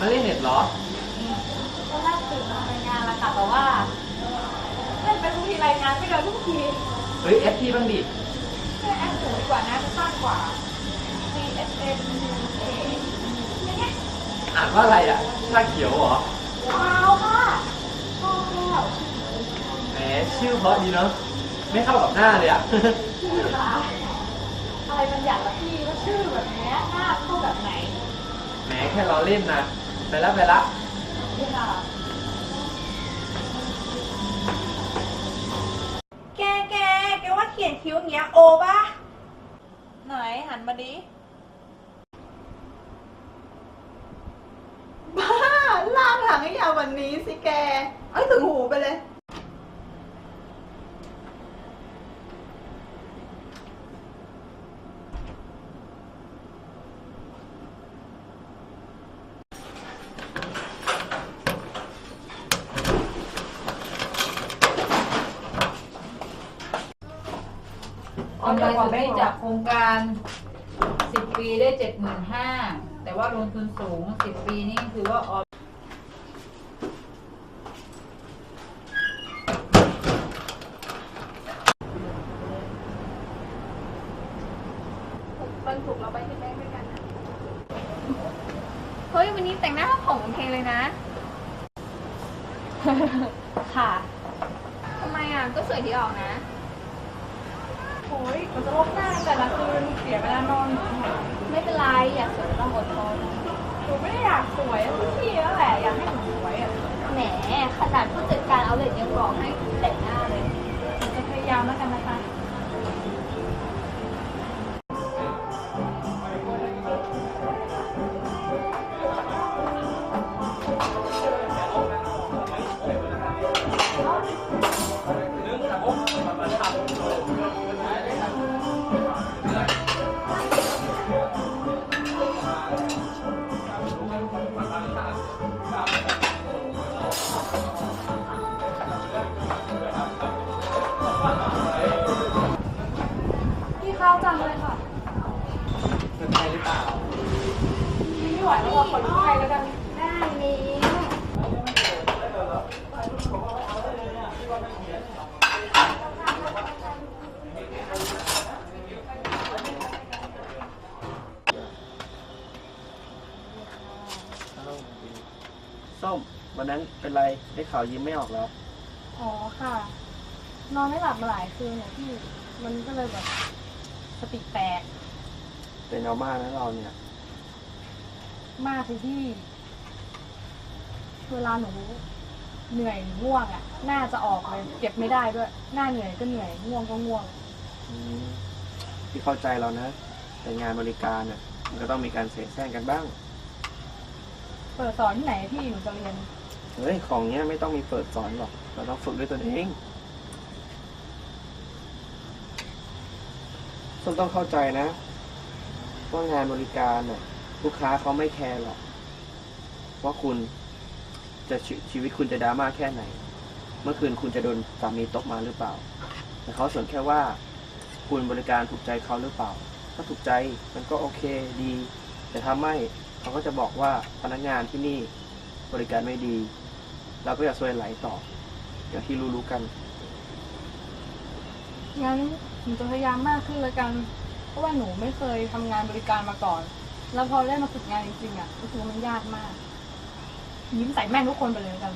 ล่นเน็ตเหรอตอนแรกตื่นมาไปงานแล้วค่ะแต่ว่าเล่นไปทุกทีรายงานไม่เดินทุกทีเฮ้ยเอฟพี่บ้างดิแค่แอปสูงกว่านะจะสั้นกว่า C S M A อย่างเงี้ยอ่านว่าอะไรอะชาเขียวเหรอว้าวค่ะชอบแล้วแหมชื่อเพราะดีเนาะไม่เข้ากับหน้าเลยอะพี่คะอะไรมันอยากละพี่ว่าชื่อแบบเนี้ยหน้าเข้าแบบไหนแหมแค่เราเล่นนะ ไปละไปละพี่ค่ะแกแกแกว่าเขียนคิ้วอย่างเงี้ยโอป่ะไหนหันมาดิ บ้าลากหลังให้ยาวกวันนี้สิแก เอาให้ถึงหูไปเลย ออนไลน์สุทธิจากโครงการ 10 ปีได้75,000แต่ว่าลงทุนสูง 10 ปีนี่คือว่าออมวันถูกเราไปที่แบงค์ด้วยกันนะเฮ้ย วันนี้แต่งหน้าผมโอเคเลยนะ ค่ะทำไมอะ ก็สวยที่ออกนะ โอ้ยมันจะลบหน้าแต่ละคืนเสียเวลานอนไม่เป็นไรอยากสวยก็ต้องอดทนหนูไม่ได้อยากสวยทุกที่แล้วแหละอยากให้หนูสวยอะแหมขนาดผู้จัดการเอาเลยยังบอกให้แต่งหน้าเลยหนูจะพยายามแล้วกันนะคะ ส้ม วันนั้นเป็นไรได้ข่าวยิ้มไม่ออกแล้วอ๋อค่ะ นอนไม่หลับมาหลายคืนเนี่ยพี่ มันก็เลยแบบสติแตกเป็นเอามากนะเราเนี่ย มากเลยพี่ เวลาหนูเหนื่อยหรือง่วงอะ่ะ หน้าจะออกเลยเก็บไม่ได้ด้วย หน้าเหนื่อยก็เหนื่อย ง่วงก็ง่วง อืมพี่เข้าใจเรานะ แต่งานบริการอะมันก็ต้องมีการเสแสร้งกันบ้าง เปิดสอนที่ไหนพี่หนูจะเรียนเฮ้ยของเนี้ยไม่ต้องมีเปิดสอนหรอก เราต้องฝึกด้วยตนเองส้มต้องเข้าใจนะว่างานบริการน่ะลูกค้าเขาไม่แคร์หรอกว่าคุณจะชชีวิตคุณจะดราม่าแค่ไหน เมื่อคืนคุณจะโดนสามีตกมาหรือเปล่า แต่เขาสนแค่ว่า คุณบริการถูกใจเขาหรือเปล่า ถ้าถูกใจมันก็โอเคดี แต่ถ้าไม่ เขาก็จะบอกว่าพนักงานที่นี่บริการไม่ดี เราก็อย่าซวยไหลต่อ อย่างที่รู้ๆกัน งั้นหนูจะพยายามมากขึ้นละกัน เพราะว่าหนูไม่เคยทำงานบริการมาก่อน แล้วพอได้มาฝึกงานจริงๆอะรู้สึกว่ามันยากมาก ยิ้มใส่แม่งทุกคนไปเลยล้วกัน